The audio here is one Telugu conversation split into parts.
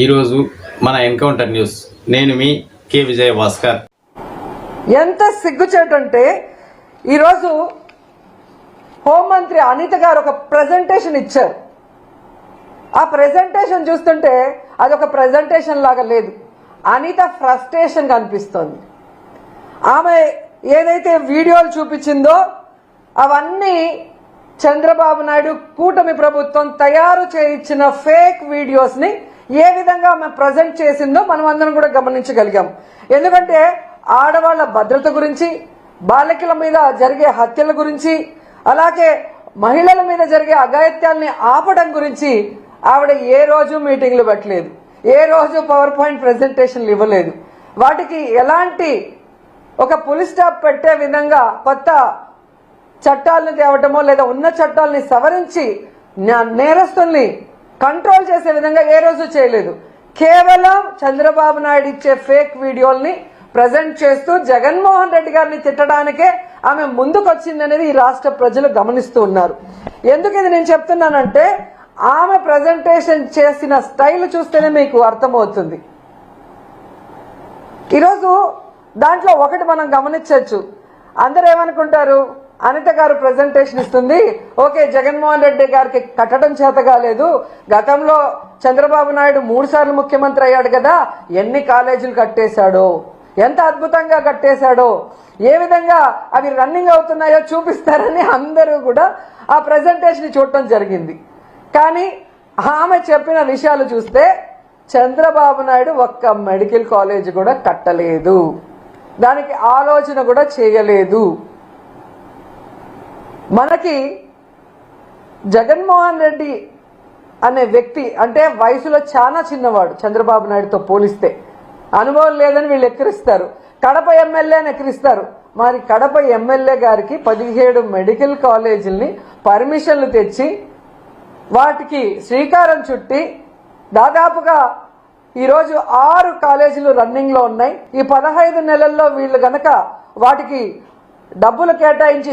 ఈరోజు మన ఎన్కౌంటర్ న్యూస్. నేను మీ కే విజయ భాస్కర్. ఎంత సిగ్గుచేటంటే ఈరోజు హోంమంత్రి అనిత గారు ఒక ప్రజెంటేషన్ ఇచ్చారు. ఆ ప్రజెంటేషన్ చూస్తుంటే అది ఒక ప్రజెంటేషన్ లాగా లేదు. అనిత ఫ్రస్ట్రేషన్ కనిపిస్తోంది ఆమె ఏదైతే వీడియోలు చూపించిందో అవన్నీ చంద్రబాబు నాయుడు కూటమి ప్రభుత్వం తయారు చేయించిన ఫేక్ వీడియోస్ని ఏ విధంగా ఆమె ప్రజెంట్ చేసిందో మనం అందరం కూడా గమనించగలిగాం. ఎందుకంటే ఆడవాళ్ళ భద్రత గురించి బాలికల మీద జరిగే హత్యల గురించి అలాగే మహిళల మీద జరిగే అఘాయిత్యాల్ని ఆపడం గురించి ఆవిడ ఏ రోజు మీటింగ్లు పెట్టలేదు. ఏ రోజు పవర్ పాయింట్ ప్రజెంటేషన్లు ఇవ్వలేదు. వాటికి ఎలాంటి ఒక పులి స్టాప్ పెట్టే విధంగా కొత్త చట్టాలను తేవటమో లేదా ఉన్న చట్టాలని సవరించి నేరస్తుల్ని కంట్రోల్ చేసే విధంగా ఏ రోజు చేయలేదు. కేవలం చంద్రబాబు నాయుడు ఇచ్చే ఫేక్ వీడియోల్ని ప్రజెంట్ చేస్తూ జగన్మోహన్ రెడ్డి గారిని తిట్టడానికే ఆమె ముందుకొచ్చింది అనేది ఈ రాష్ట్ర ప్రజలు గమనిస్తూ ఉన్నారు. ఎందుకు ఇది నేను చెప్తున్నానంటే ఆమె ప్రజెంటేషన్ చేసిన స్టైల్ చూస్తేనే మీకు అర్థమవుతుంది. ఈరోజు దాంట్లో ఒకటి మనం గమనించవచ్చు. అందరూ ఏమనుకుంటారు? అనిత గారు ప్రజెంటేషన్ ఇస్తుంది. ఓకే జగన్మోహన్ రెడ్డి గారికి కట్టడం చేత కాలేదు. గతంలో చంద్రబాబు నాయుడు మూడు సార్లు ముఖ్యమంత్రి అయ్యాడు కదా ఎన్ని కాలేజీలు కట్టేశాడో ఎంత అద్భుతంగా కట్టేశాడో ఏ విధంగా అవి రన్నింగ్ అవుతున్నాయో చూపిస్తారని అందరూ కూడా ఆ ప్రజెంటేషన్ చూడటం జరిగింది. కానీ ఆమె చెప్పిన విషయాలు చూస్తే చంద్రబాబు నాయుడు ఒక్క మెడికల్ కాలేజ్ కూడా కట్టలేదు. దానికి ఆలోచన కూడా చేయలేదు. మనకి జగన్మోహన్ రెడ్డి అనే వ్యక్తి అంటే వయసులో చాలా చిన్నవాడు చంద్రబాబు నాయుడుతో పోలిస్తే. అనుభవం లేదని వీళ్ళు ఎక్కిరిస్తారు. కడప ఎమ్మెల్యేని ఎక్కిరిస్తారు. మరి కడప ఎమ్మెల్యే గారికి పదిహేడు మెడికల్ కాలేజీల్ని పర్మిషన్లు తెచ్చి వాటికి శ్రీకారం చుట్టి దాదాపుగా ఈరోజు ఆరు కాలేజీలు రన్నింగ్లో ఉన్నాయి. ఈ పదహైదు నెలల్లో వీళ్ళు గనక వాటికి డబ్బులు కేటాయించి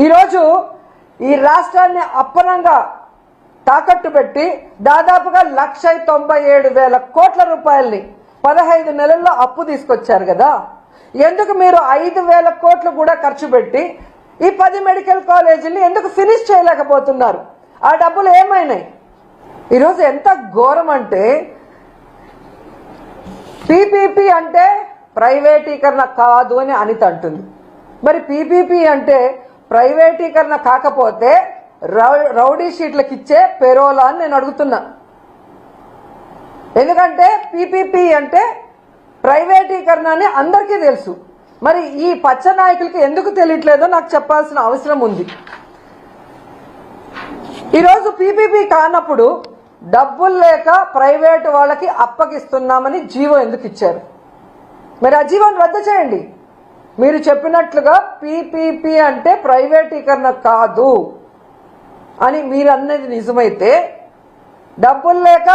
ఈరోజు ఈ రాష్ట్రాన్ని అప్పనంగా తాకట్టు పెట్టి దాదాపుగా లక్ష తొంభై ఏడు వేల కోట్ల రూపాయల్ని పదహైదు నెలల్లో అప్పు తీసుకొచ్చారు కదా. ఎందుకు మీరు ఐదు వేల కోట్లు కూడా ఖర్చు పెట్టి ఈ పది మెడికల్ కాలేజీని ఎందుకు ఫినిష్ చేయలేకపోతున్నారు? ఆ డబ్బులు ఏమైనాయి? ఈరోజు ఎంత ఘోరం అంటే పీపీపీ అంటే ప్రైవేటీకరణ కాదు అని అనిత అంటుంది. మరి పీపీపీ అంటే ప్రైవేటీకరణ కాకపోతే రౌ- రౌడీ షీట్లకు ఇచ్చే పెరోలా అని నేను అడుగుతున్నా. ఎందుకంటే పీపీపీ అంటే ప్రైవేటీకరణ అని అందరికీ తెలుసు. మరి ఈ పచ్చ నాయకులకి ఎందుకు తెలియట్లేదో నాకు చెప్పాల్సిన అవసరం ఉంది. ఈరోజు పీపీపీ కానప్పుడు డబ్బులు లేక ప్రైవేటు వాళ్ళకి అప్పగిస్తున్నామని జీవో ఎందుకు ఇచ్చారు? మరి ఆ జీవోని రద్దు చేయండి. మీరు చెప్పినట్లుగా పీపీపీ అంటే ప్రైవేటీకరణ కాదు అని మీరు అన్నది నిజమైతే డబ్బులు లేక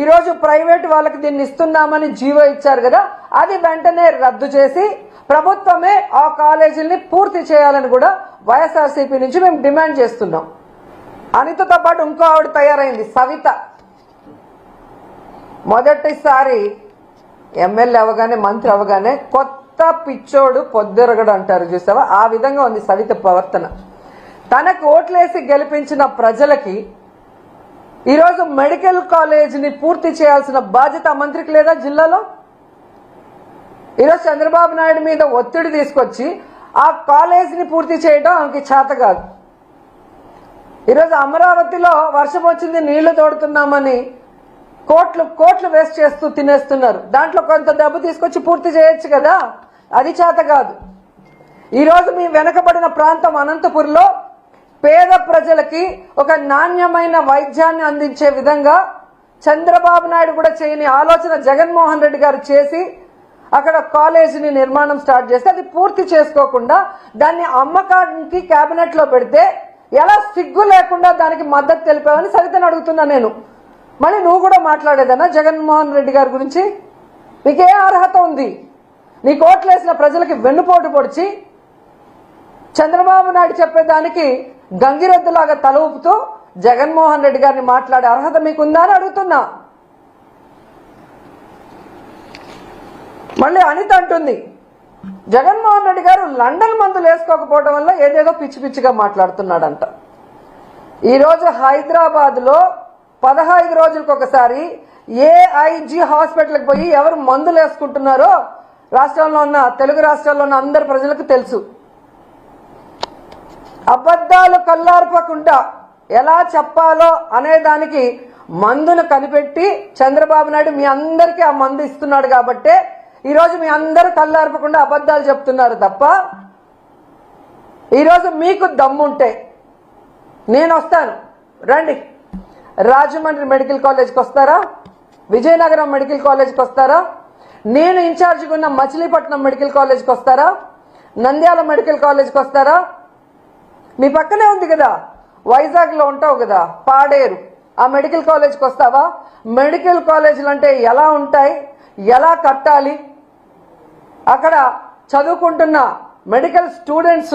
ఈరోజు ప్రైవేట్ వాళ్ళకి దీన్ని ఇస్తున్నామని జీవో ఇచ్చారు కదా అది వెంటనే రద్దు చేసి ప్రభుత్వమే ఆ కాలేజీల్ని పూర్తి చేయాలని కూడా వైఎస్ఆర్సీపీ నుంచి మేము డిమాండ్ చేస్తున్నాం. అనితతో పాటు ఇంకో ఆవిడ తయారైంది సవిత. మొదటిసారి ఎమ్మెల్యే అవగానే మంత్రి అవగానే కొత్త పిచ్చోడు పొద్దురగడు అంటారు చూసావా? ఆ విధంగా ఉంది సవిత ప్రవర్తన. తనకు ఓట్లేసి గెలిపించిన ప్రజలకి ఈరోజు మెడికల్ కాలేజీని పూర్తి చేయాల్సిన బాధ్యత మంత్రికి లేదా జిల్లాలో? ఈరోజు చంద్రబాబు నాయుడు మీద ఒత్తిడి తీసుకొచ్చి ఆ కాలేజీని పూర్తి చేయడం ఆమెకి చేత కాదు. ఈరోజు అమరావతిలో వర్షం వచ్చింది నీళ్ళు తోడుతున్నామని కోట్లు కోట్లు వేస్ట్ చేస్తూ తినేస్తున్నారు. దాంట్లో కొంత డబ్బు తీసుకొచ్చి పూర్తి చేయొచ్చు కదా? అది చేత కాదు. ఈరోజు మీ వెనకబడిన ప్రాంతం అనంతపురంలో పేద ప్రజలకి ఒక నాణ్యమైన వైద్యాన్ని అందించే విధంగా చంద్రబాబు నాయుడు కూడా చేయని ఆలోచన జగన్మోహన్ రెడ్డి గారు చేసి అక్కడ కాలేజీని నిర్మాణం స్టార్ట్ చేస్తే అది పూర్తి చేసుకోకుండా దాన్ని అమ్మకానికి క్యాబినెట్లో పెడితే ఎలా సిగ్గు లేకుండా దానికి మద్దతు తెలిపామని సరితను అడుగుతున్నా నేను. మళ్ళీ నువ్వు కూడా మాట్లాడేదన్నా జగన్మోహన్ రెడ్డి గారి గురించి? నీకే అర్హత ఉంది. నీ కోట్లేసిన ప్రజలకి వెన్నుపోటు పొడిచి చంద్రబాబు నాయుడు చెప్పేదానికి గంగిరెద్దులాగా తల ఊపుతూ జగన్మోహన్ రెడ్డి గారిని మాట్లాడే అర్హత మీకుందా అని అడుగుతున్నా. మళ్ళీ అనిత అంటుంది జగన్మోహన్ రెడ్డి గారు లండన్ మందులు వేసుకోకపోవడం వల్ల ఏదేదో పిచ్చి పిచ్చిగా మాట్లాడుతున్నాడంట. ఈరోజు హైదరాబాద్లో పదహైదు రోజులకు ఒకసారి ఏఐజీ హాస్పిటల్కి పోయి ఎవరు మందులు వేసుకుంటున్నారో రాష్ట్రంలో ఉన్న తెలుగు రాష్ట్రాల్లో ఉన్న అందరు ప్రజలకు తెలుసు. అబద్ధాలు కల్లార్పకుండా ఎలా చెప్పాలో అనే దానికి మందును కనిపెట్టి చంద్రబాబు నాయుడు మీ అందరికీ ఆ మందు ఇస్తున్నాడు కాబట్టే ఈరోజు మీ అందరూ కల్లార్పకుండా అబద్ధాలు చెప్తున్నారు తప్ప ఈరోజు మీకు దమ్ముంటే నేను వస్తాను. రండి. రాజమండ్రి మెడికల్ కాలేజ్కి వస్తారా? విజయనగరం మెడికల్ కాలేజ్కి వస్తారా? నేను ఇన్ఛార్జిగా ఉన్న మచిలీపట్నం మెడికల్ కాలేజ్కి వస్తారా? నంద్యాల మెడికల్ కాలేజ్కి వస్తారా? మీ పక్కనే ఉంది కదా. వైజాగ్లో ఉంటావు కదా పాడేరు. ఆ మెడికల్ కాలేజ్కి వస్తావా? మెడికల్ కాలేజీలు అంటే ఎలా ఉంటాయి? ఎలా కట్టాలి? అక్కడ చదువుకుంటున్న మెడికల్ స్టూడెంట్స్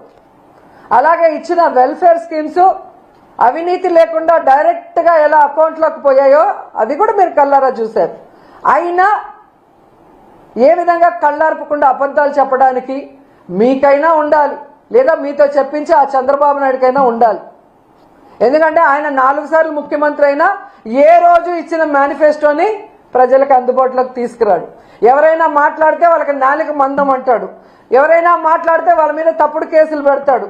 అలాగే ఇచ్చిన వెల్ఫేర్ స్కీమ్స్ అవినీతి లేకుండా డైరెక్ట్గా ఎలా అకౌంట్లోకి పోయాయో అది కూడా మీరు కళ్ళారా చూశారు. అయినా ఏ విధంగా కళ్ళార్పకుండా అబద్ధాలు చెప్పడానికి మీకైనా ఉండాలి. లేదా మీతో చెప్పించి ఆ చంద్రబాబు నాయుడుకైనా ఉండాలి. ఎందుకంటే ఆయన నాలుగు సార్లు ముఖ్యమంత్రి అయినా ఏ రోజు ఇచ్చిన మేనిఫెస్టోని ప్రజలకు అందుబాటులోకి తీసుకురాడు. ఎవరైనా మాట్లాడితే వాళ్ళకి నాలుగు మందం అంటాడు. ఎవరైనా మాట్లాడితే వాళ్ళ మీద తప్పుడు కేసులు పెడతాడు.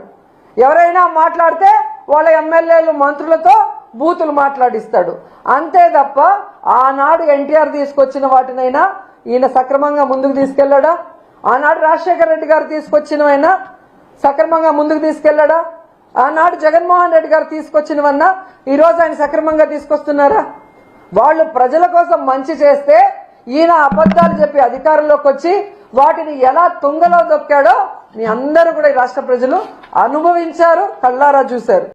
ఎవరైనా మాట్లాడితే వాళ్ళ ఎమ్మెల్యేలు మంత్రులతో బూతులు మాట్లాడిస్తాడు. అంతే తప్ప ఆనాడు ఎన్టీఆర్ తీసుకొచ్చిన వాటినైనా ఈయన సక్రమంగా ముందుకు తీసుకెళ్ళాడా ఆనాడు రాజశేఖర రెడ్డి గారు తీసుకొచ్చినవైనా సక్రమంగా ముందుకు తీసుకెళ్ళాడా ఆనాడు జగన్మోహన్ రెడ్డి గారు తీసుకొచ్చినవన్నా ఈరోజు ఆయన సక్రమంగా తీసుకొస్తున్నారా? వాళ్ళు ప్రజల కోసం మంచి చేస్తే ఈయన అబద్ధాలు చెప్పి అధికారంలోకి వచ్చి వాటిని ఎలా తుంగలో దొక్కాడో మీ అందరూ కూడా ఈ రాష్ట్ర ప్రజలు అనుభవించారు కళ్ళారా చూశారు.